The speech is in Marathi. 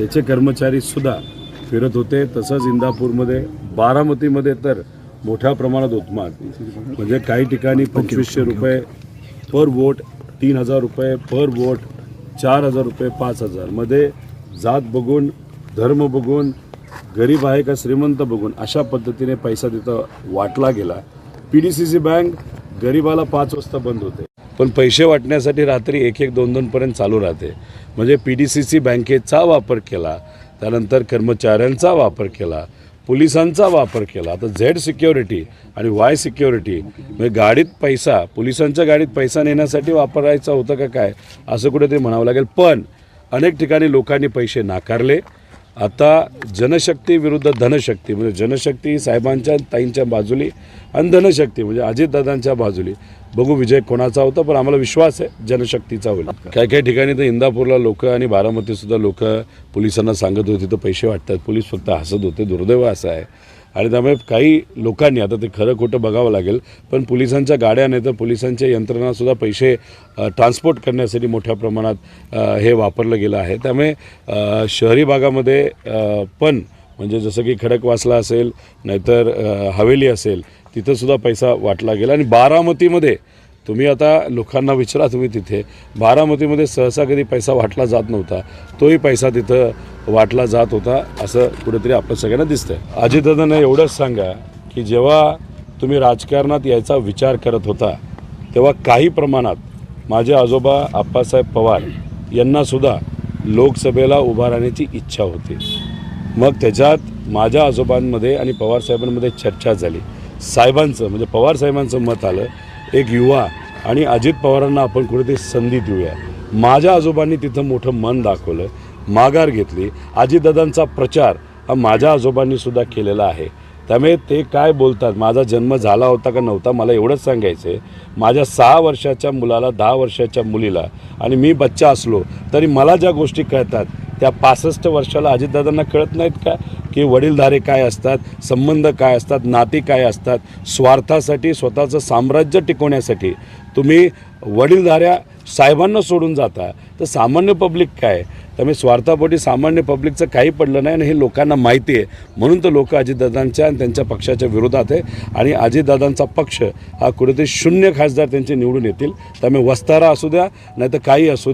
त्याचे कर्मचारी सुद्धा फिरत होते. तसंच इंदापूरमध्ये बारामतीमध्ये तर मोठ्या प्रमाणात उतमात म्हणजे काही ठिकाणी पंचवीसशे रुपये पर वोट तीन हजार रुपये पर वोट चार हजार रुपये पाच हजार. मध्ये जात बघून धर्म बघून गरीब आहे का श्रीमंत बघून अशा पद्धतीने पैसा तिथं वाटला गेला. P D C C bank गरिबाला पाच वाजता बंद होते. पण पैसे वाटण्यासाठी रात्री एक एक दोन दोनपर्यंत चालू राहते. म्हणजे पी डी सी सी बँकेचा वापर केला त्यानंतर कर्मचाऱ्यांचा वापर केला पोलिसांचा वापर केला. आता झेड सिक्युरिटी आणि वाय सिक्युरिटी म्हणजे गाडीत पैसा पोलिसांच्या गाडीत पैसा नेण्यासाठी वापरायचा होता का काय असं कुठेतरी म्हणावं लागेल. पण अनेक ठिकाणी लोकांनी पैसे नाकारले. आता जनशक्ती विरुद्ध धनशक्ती म्हणजे जनशक्ती साहेबांच्या ताईंच्या बाजूली आणि धनशक्ती म्हणजे अजितदादांच्या बाजूली. बघू विजय कोणाचा होता पण आम्हाला विश्वास आहे जनशक्तीचा होईल. काही काही ठिकाणी तर इंदापूरला लोक आणि बारामतीसुद्धा लोक पोलिसांना सांगत होते तिथं पैसे वाटतात. पोलीस फक्त हसत होते दुर्दैव असं आहे. आणि त्यामुळे काही लोकांनी आता ते खरं खोटं बघावं लागेल पण पोलिसांच्या गाड्या नाही तर पोलिसांच्या यंत्रणासुद्धा पैसे ट्रान्सपोर्ट करण्यासाठी मोठ्या प्रमाणात हे वापरलं गेलं आहे. त्यामुळे शहरी भागामध्ये पण म्हणजे जसं की खडकवासला असेल नाहीतर हवेली असेल तिथंसुद्धा पैसा वाटला गेला. आणि बारामतीमध्ये तुम्ही आता लोकांना विचारा तुम्ही तिथे बारामतीमध्ये सहसा कधी पैसा वाटला जात नव्हता तोही पैसा तिथं वाटला जात होता असं कुठेतरी आपल्या सगळ्यांना दिसतंय. अजितदादांना एवढंच सांगा की जेव्हा तुम्ही राजकारणात यायचा विचार करत होता तेव्हा काही प्रमाणात माझे आजोबा आप्पासाहेब पवार यांनासुद्धा लोकसभेला उभा राहण्याची इच्छा होती. मग त्याच्यात माझ्या आजोबांमध्ये आणि पवारसाहेबांमध्ये चर्चा झाली. साहेबांचं म्हणजे पवार साहेबांचं मत आलं. एक युवा आणि अजित पवारांना आपण कुठेतरी संधी देऊया. माझ्या आजोबांनी तिथं मोठं मन दाखवलं माघार घेतली. अजितदादांचा प्रचार हा माझ्या आजोबांनी सुद्धा केलेला आहे. त्यामुळे ते काय बोलतात माझा जन्म झाला होता का नव्हता मला एवढंच सांगायचं आहे माझ्या सहा वर्षाच्या मुलाला दहा वर्षाच्या मुलीला आणि मी बच्चा असलो तरी मला ज्या गोष्टी कळतात त्या पासष्ट वर्षाला अजितदादांना कळत नाहीत का? की वडीलधारे काय असतात संबंध काय असतात नाती काय असतात स्वार्थासाठी स्वतःचं साम्राज्य टिकवण्यासाठी तुम्ही वडीलधाऱ्या साहेबांना सोडून जाता तर सामान्य पब्लिक काय? त्यामुळे स्वार्थापोटी सामान्य पब्लिकचं काही पडलं नाही आणि हे लोकांना माहिती आहे. म्हणून तर लोक अजितदादांच्या आणि त्यांच्या पक्षाच्या विरोधात आहे आणि अजितदादांचा पक्ष हा कुठेतरी शून्य खासदार त्यांचे निवडून येतील. त्यामुळे वस्तारा असू द्या नाही तर काही असू